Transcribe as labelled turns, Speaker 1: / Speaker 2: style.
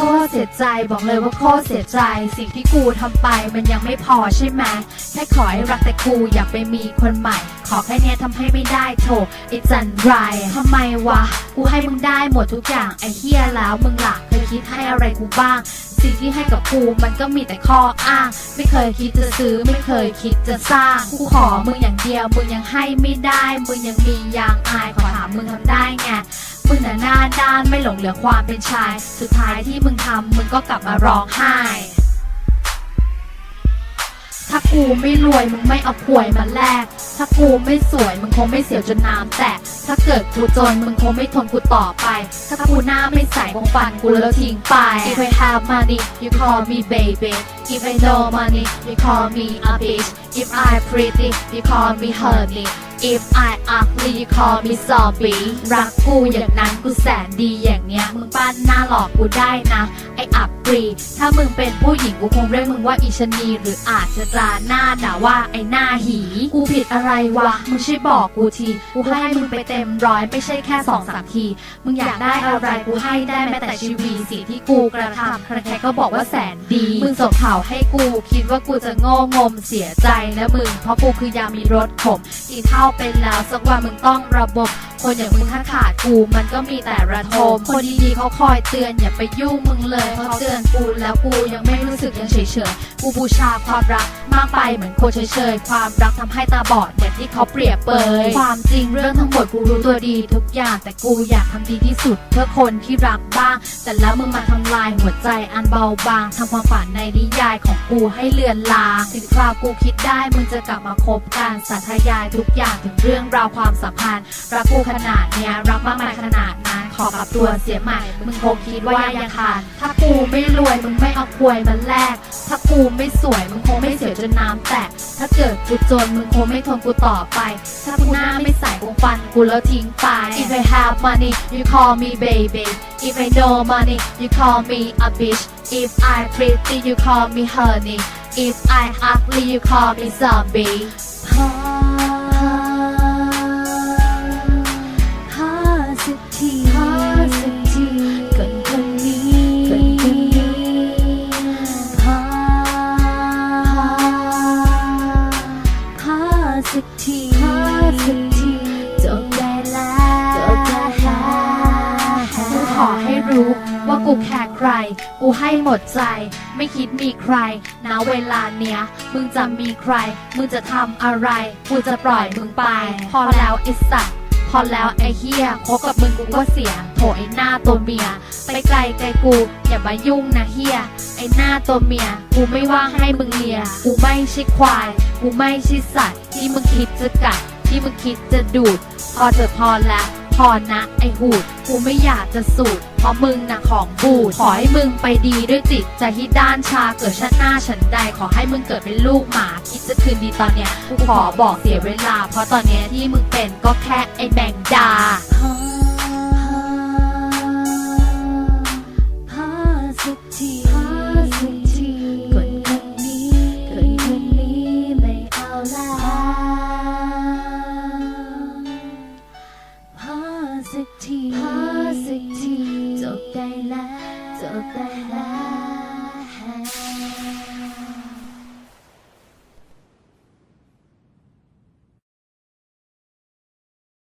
Speaker 1: คตรเสียใจบอกเลยว่าโคตรเสียใจ สิ่งที่กูทำไปมันยังไม่พอใช่ไหมแค่ขอให้รักแต่กูอยากไปมีคนใหม่ ขอแค่เนี้ยทำให้ไม่ได้โถไอ้จันไรทำไมวะ กูให้มึงได้หมดทุกอย่างไอ้เฮียแล้วมึงหลักเคยคิดให้อะไรกูบ้างสิ่งที่ให้กับกูมันก็มีแต่ข้ออ้าง ไม่เคยคิดจะซื้อไม่เคยคิดจะสร้าง กูขอมึงอย่างเดียว มึงยังให้ไม่ได้ มึงยังมียางอายขอถามมึงทำได้ แต่หน้าด้านไม่หลงเหลือความเป็นชาย สุดท้ายที่มึงทำมึงก็กลับมาร้องไห้ ถ้ากูไม่รวยมึงไม่เอาป่วยมาแลกถ้ากูไม่สวยมึงคงไม่เสียวจนน้ำแตก ถ้าเกิดกูจนมึงคงไม่ทนกูต่อไป ถ้ากูหน้าไม่ใสคงฟันกูแล้วทิ้งไป If I have money you call me baby If I no money you call me a bitch If I pretty you call me honey If I ugly you call me zombie รักกูอย่างนั้นกูแสนดีอย่างเนี้ย มึงปั้นหน้าหลอกกูได้นะไออับปรีถ้ามึงเป็นผู้หญิงกูคงเรียกมึงว่าอีชนีหรืออาจจะตราหน้าด่าว่าไอหน้าหี กูผิดอะไรวะ มึงช่วยบอกกูที กูให้มึงไปเต็มร้อยไม่ใช่แค่สองสามที มึงอยากได้อะไรกูให้ได้แม้แต่ชีวีสิงที่กูกระทำใครๆก็บอกว่าแสนดี มึงส่งข่าวให้กูคิดว่ากูจะโง่งมเสียใจนะมึง เพราะกูคือยามีรถขมกินเท่าเป็นแล้วสักวันมึงต้องระบบ คนอย่างมึงถ้าขาดกูมันก็มีแต่ระทมคนดีๆเขาคอยเตือนอย่าไปยุ่งมึงเลยเขาเตือนกูแล้วกูยังไม่รู้สึกยังเฉยๆกูบูชาความรักมากไปเหมือนคนเฉยๆความรักทำให้ตาบอดเหมือนที่เขาเปรียบเปยความจริงเรื่องทั้งหมดกูรู้ตัวดีทุกอย่างแต่กูอยากทำดีที่สุด เพื่อคนที่รักบ้าง แต่แล้วมึงมาทำลายหัวใจอันเบาบางทำความฝันในนิยายของกูให้เลือนลางถึงคราวกูคิดได้มึงจะกลับมาคบกันสาธยายทุกอย่างถึงเรื่องราวความสัมพันธ์รักกูขนาดเนี้ยรักมากมายขนาดนั้นขอกับตัวเสียใหม่ มึงคงคิดว่ายังขาดถ้ากูไม่รวยมึงไม่เอาควยมาแลกถ้ากูไม่สวยมึงคงไม่เสียจนน้ำแตกถ้าเกิดกูจนมึงคงไม่ทนกูต่อไป ถ้ากูหน้าไม่ใส่คงฟันกูแล้วทิ้งไป If I have money you call me baby If I no money you call me a bitch If I pretty you call me honey If I ugly you call me zombie สักทีพาสักทีจบได้แล้วจบได้แล้วกูขอให้รู้ว่ากูแคร์ใคร กูให้หมดใจ ไม่คิดมีใครณเวลาเนี้ย มึงจะมีใคร มึงจะทำอะไร กูจะปล่อยมึงไป พอแล้วไอ้สัตว์พอแล้วไอ้เฮียคบกับมึงกูก็เสียโถไอ้หน้าตัวเมีย ไปไกลไกลกูอย่ามายุ่งนะเฮียไอ้หน้าตัวเมีย กูไม่ว่างให้มึงเลีย กูไม่ใช่ควาย กูไม่ใช่สัตว์ที่มึงคิดจะกัดที่มึงคิดจะดูด พอเถอะพอแล้วพอนะไอหูดกูไม่อยากจะสูดเพราะมึงนะของบูดขอให้มึงไปดีด้วยจิตใจที่ด้านชาเกิดชาติหน้าฉันใดขอให้มึงเกิดเป็นลูกหมาคิดจะคืนดีตอนเนี้ยกูขอบอกเสียเวลา เพราะตอนเนี้ยที่มึงเป็นก็แค่ไอแมงดา
Speaker 2: สักทีพอสักทีจบได้แล้วจบได้แล้ว